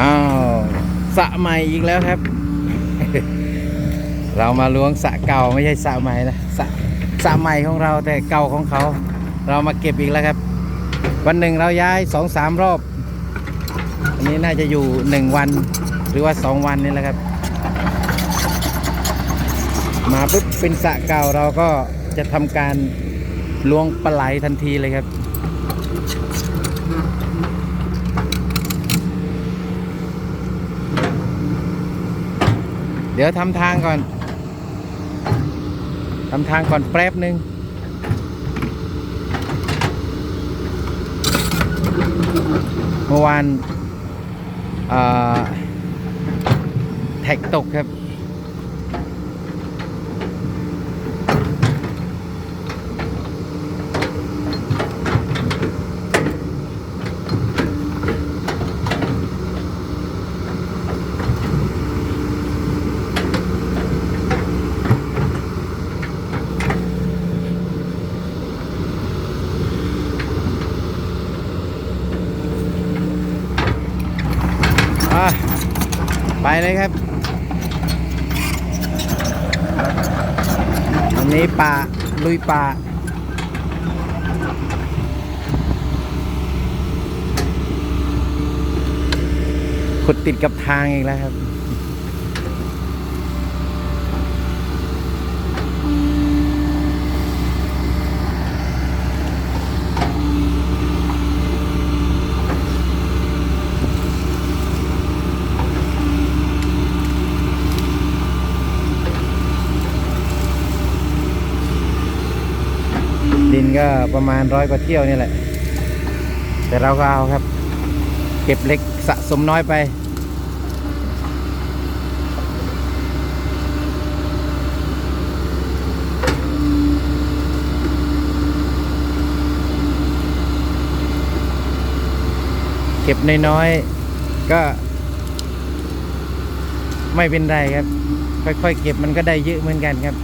อ้าวสะใหม่อีกแล้วครับ เรามาล้วงสะเก่าไม่ใช่สะใหม่นะสะสะใหม่ของเราแต่เก่าของเขา เรามาเก็บอีกแล้วครับ วันหนึ่งเราย้ายสองสามรอบ อันนี้น่าจะอยู่หนึ่งวันหรือว่าสองวันนี่แหละครับ มาปุ๊บเป็นสะเก่าเราก็จะทำการล้วงปลาไหลทันทีเลยครับ เดี๋ยวทำทางก่อนทำทางก่อนแป๊บหนึ่งเมื่อวานเอ่อแท็กตกครับ มาไปเลยครับ วันนี้ป่า ลุยป่า ขุดติดกับทางอีกแล้วครับ ดินก็ประมาณร้อยกว่าเที่ยวนี่แหละ แต่เราก็เอาครับ เก็บเล็กสะสมน้อยไป เก็บน้อยๆก็ ไม่เป็นไรครับ ค่อยๆเก็บมันก็ได้เยอะเหมือนกันครับ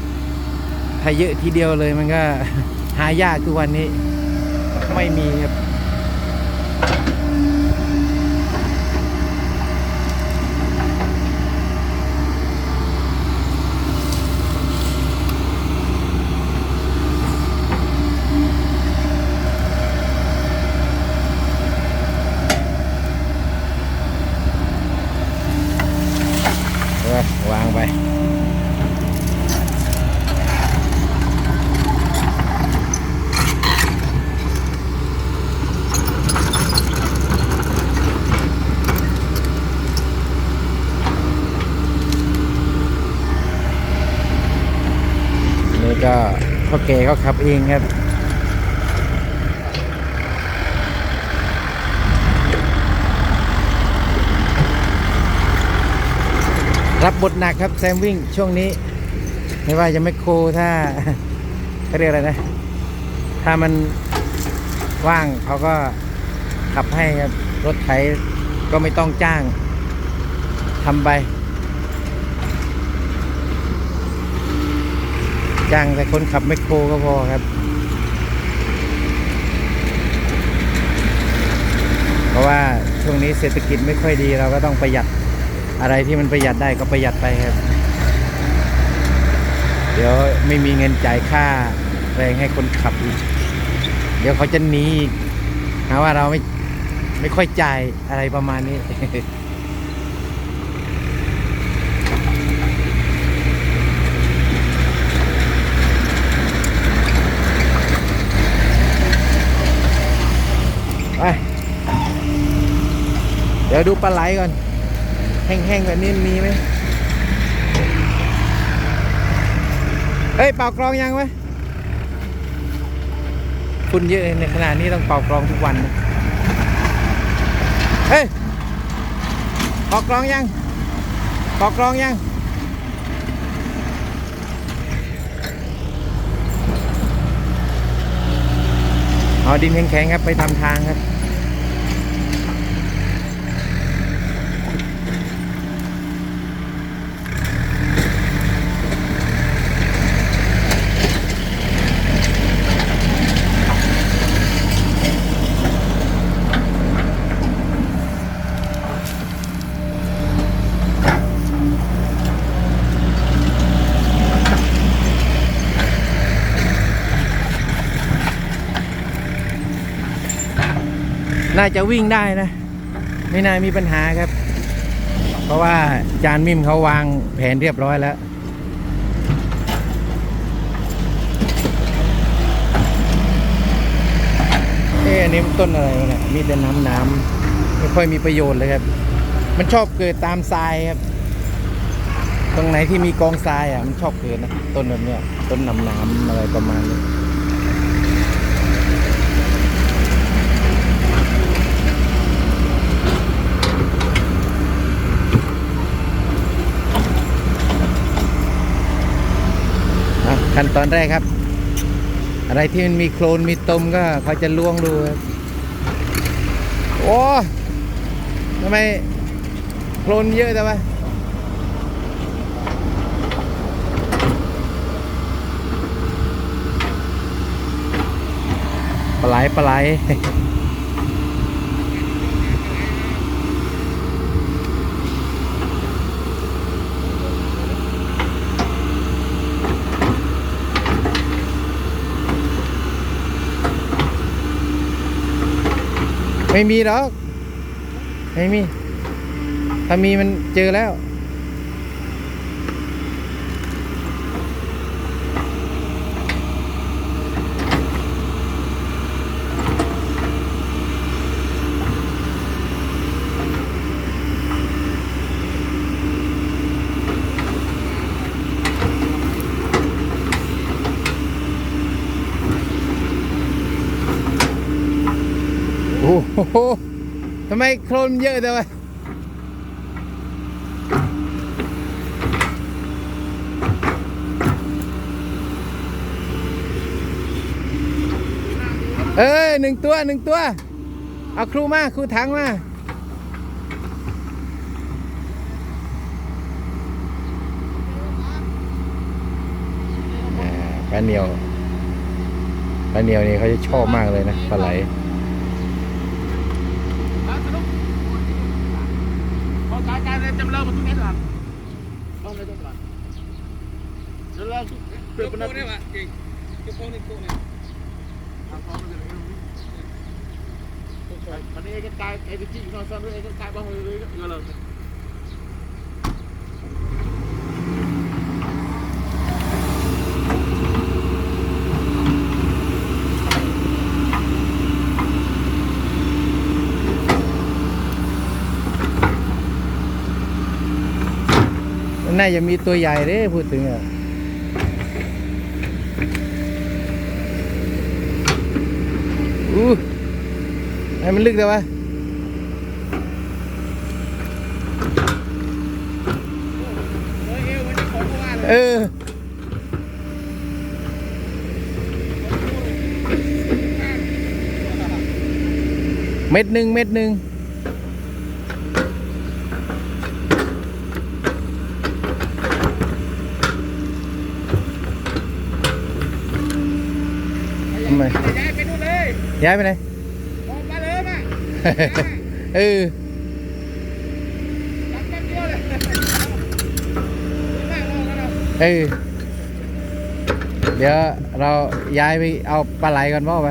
ถ้าเยอะทีเดียวเลยมันก็ หายากทุกวันนี้ ไม่มีครับวางไป ก็พ่อแกเขาขับเองครับรับบทหนักครับแซมวิ่งช่วงนี้ ไม่ว่าจะไม่โครถ้าเขาเรียกอะไรนะ ถ้ามันว่างเขาก็ขับให้ครับรถไถก็ไม่ต้องจ้างทำไป จ้างแต่คนขับแมคโครก็พอครับ เพราะว่าช่วงนี้เศรษฐกิจไม่ค่อยดีเราก็ต้องประหยัดอะไรที่มันประหยัดได้ก็ประหยัดไปครับ เดี๋ยวไม่มีเงินจ่ายค่าแรงให้คนขับอีก เดี๋ยวเขาจะหนีอีกหาว่าเราไม่ไม่ค่อยจ่ายอะไรประมาณนี้ ดี๋ยวดูปลาไหลก่อน แห้งๆแบบนี้มีไหมเฮ้ย เป่ากรองยังไหมคุณเยอะในขนาดนี้ต้องเป่ากรองทุกวันนะเฮ้ยเป่ากรองยังเป่ากรองยังเอาดินแข็งๆครับไปทำทางครับ น่าจะวิ่งได้นะ ไม่น่ามีปัญหาครับ เพราะว่าจานมิมเขาวางแผนเรียบร้อยแล้วเอ๊ะอันนี้ต้นอะไรเนี่ยมีแต่น้ำน้ำไม่ค่อยมีประโยชน์เลยครับ มันชอบเกิดตามทรายครับ ตรงไหนที่มีกองทรายอะมันชอบเกิดนะต้นแบบเนี้ยต้นน้ำน้ำอะไรประมาณนี้ ขั้นตอนแรกครับ อะไรที่มันมีโคลนมีตมก็เขาจะล้วงดูครับโอ้ทำไมโคลนเยอะจังวะปลาไหลปลาไหล ไม่มีหรอก ไม่มี ถ้ามีมันเจอแล้ว โอ้โหทำไมโคลนเยอะจังวะเอ้ยหนึ่งตัวหนึ่งตัว เอาครูมา ครูถังมาอ่าปลาเหนียว ปลาเหนียวนี่เขาจะชอบมากเลยนะปลาไหล 175 tuh Oh, ada teman. Jelas. Kepo nih, Pak. Kepo nih, kepo nih. Apa udah Còn đây cái cái cái chị nó xong rồi cái cái bao nhiêu hồi rồi rồi. น่าจะมีตัวใหญ่เด้พูดถึงอะอู้ให้มันลึกเลยวะเออเม็ดหนึ่งเม็ดหนึ่ง ไมย้ายไปนู่นเลยย้ายไปไหนออกมาเลยมาเออจับแป๊บเดียวเลยไม่ออกแล้วเออเดี๋ยวเราย้ายไปเอาปลาไหลก่อนพ่อไป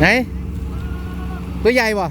ไหน ตัวใหญ่ป่ะ